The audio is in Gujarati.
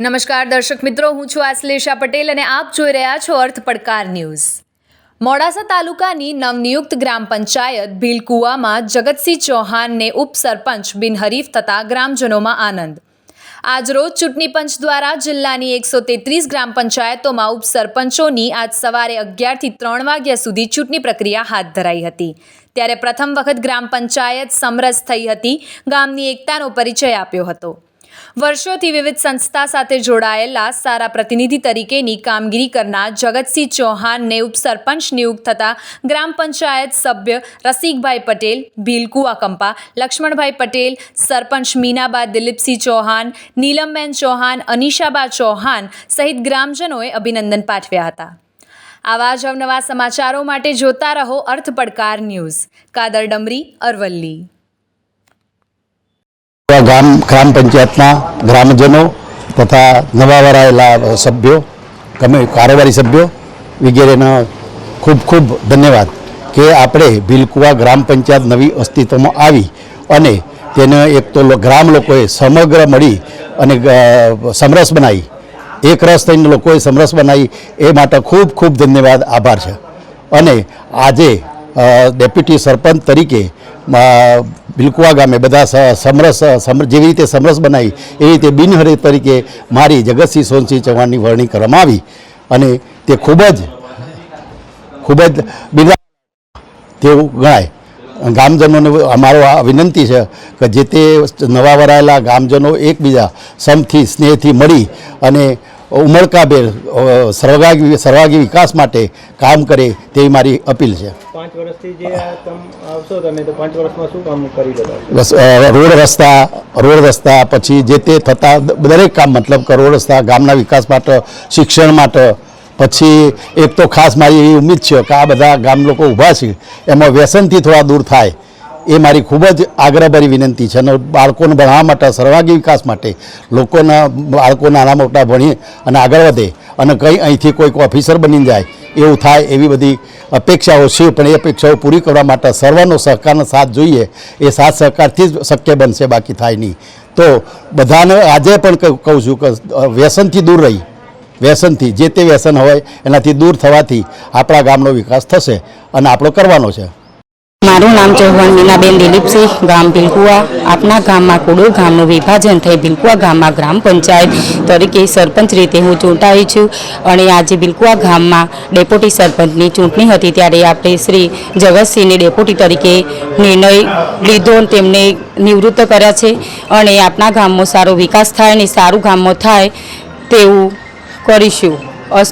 નમસ્કાર દર્શક મિત્રો, હું છું આશ્લેષા પટેલ અને આપ જોઈ રહ્યા છો અર્થ પડકાર ન્યૂઝ. મોડાસા તાલુકાની નવનિયુક્ત ગ્રામ પંચાયત ભીલકુવામાં જગતસિંહ ચૌહાણને ઉપસરપંચ બિનહરીફ થતા ગ્રામજનોમાં આનંદ. આજરોજ ચૂંટણી પંચ દ્વારા જિલ્લાની એકસો તેત્રીસ ગ્રામ પંચાયતોમાં ઉપસરપંચોની આજ સવારે અગિયારથી ત્રણ વાગ્યા સુધી ચૂંટણી પ્રક્રિયા હાથ ધરાઈ હતી. ત્યારે પ્રથમ વખત ગ્રામ પંચાયત સમરસ થઈ હતી. ગામની એકતાનો પરિચય આપ્યો હતો. વર્ષોથી વિવિધ સંસ્થા સાથે જોડાયેલા સારા પ્રતિનિધિ તરીકેની કામગીરી કરનાર જગતસિંહ ચૌહાણને ઉપસરપંચ નિયુક્ત થતા ગ્રામ પંચાયત સભ્ય રસિકભાઈ પટેલ ભીલકુઆ કંપા લક્ષ્મણભાઈ પટેલ, સરપંચ મીનાબા દિલીપસિંહ ચૌહાણ, નીલમબેન ચૌહાણ, અનિશાબા ચૌહાણ સહિત ગ્રામજનોએ અભિનંદન પાઠવ્યા હતા. આવા જ અવનવા સમાચારો માટે જોતા રહો અર્થ પડકાર ન્યૂઝ. કાદર ડમરી અરવલ્લી. ગામ, ગ્રામ પંચાયતના ગ્રામજનો તથા નવા વરાયેલા સભ્યો તમે કારોબારી સભ્યો વગેરેનો ખૂબ ખૂબ ધન્યવાદ કે આપણે ભીલકુવા ગ્રામ પંચાયત નવી અસ્તિત્વમાં આવી અને તેને એક તો ગ્રામ લોકોએ સમગ્ર મળી અને સમરસ બનાવી. એક રસ થઈને લોકોએ સમરસ બનાવી, એ માટે ખૂબ ખૂબ ધન્યવાદ, આભાર છે. અને આજે ડેપ્યુટી સરપંચ તરીકે બિલકુવા ગામે બધા સમરસ સમર જેવી રીતે સમરસ બનાવી, એવી રીતે બિનહરી તરીકે મારી જગતસિંહ સોનસિંહ ચૌહાણની વરણી કરવામાં આવી. અને તે ખૂબ જ ખૂબ જ બિરદા તેવું ગણાય. ગામજનોને અમારો આ વિનંતી છે કે જે તે નવા વરાયેલા ગામજનો એકબીજા સમથી, સ્નેહથી મળી અને ઉમળકાભેર સર્વાગી સર્વાગી વિકાસ માટે કામ કરે તેવી મારી અપીલ છે. પાંચ વર્ષથી જે આવશો તમે તો પાંચ વર્ષમાં શું કામ કરી બતાવશો બસ અ, રોડ રસ્તા રોડ રસ્તા પછી જે તે થતા દરેક કામ મતલબ કે રોડ રસ્તા ગામના વિકાસ માટે શિક્ષણ માટે પછી એક તો ખાસ મારી એવી ઉમ્મીદ છે કે આ બધા ગામ લોકો ઊભા છે. એમાં વ્યસનથી થોડા દૂર થાય. એ મારી ખૂબ જ આગ્રહભરી વિનંતી છે અને બાળકોને ભણવા માટે, સર્વાંગી વિકાસ માટે, લોકોના બાળકો નાના મોટા ભણી અને આગળ વધે અને કંઈ અહીંથી કોઈક ઓફિસર બની જાય, એવું થાય એવી બધી અપેક્ષાઓ છે, પણ એ અપેક્ષાઓ પૂરી કરવા માટે સર્વનો સહકારનો સાથ જોઈએ, એ સાથ સહકારથી જ શક્ય બનશે, બાકી થાય નહીં. તો બધાને આજે પણ કહું છું કે વ્યસનથી દૂર રહી. વ્યસનથી, જે તે વ્યસન હોય એનાથી દૂર થવાથી આપણા ગામનો વિકાસ થશે અને આપણો કરવાનો છે. મારું નામ ચૌહાણ મીનાબેન દિલીપસિંહ ગામ ભીલકુવા. આપના ગામમાં કુડો ગામનું વિભાજન થઈ ભીલકુવા ગામમાં ગ્રામ પંચાયત તરીકે સરપંચ રીતે હું ચૂંટાઈ છું અને આજે ભીલકુવા ગામમાં ડેપ્યુટી સરપંચની ચૂંટણી હતી ત્યારે આપણે શ્રી જગતસિંહને ડેપ્યુટી તરીકે નિર્ણય લીધો તેમને નિવૃત્ત કર્યા છે અને આપણા ગામમાં સારો વિકાસ થાય અને સારું ગામમાં થાય તેવું કરીશું.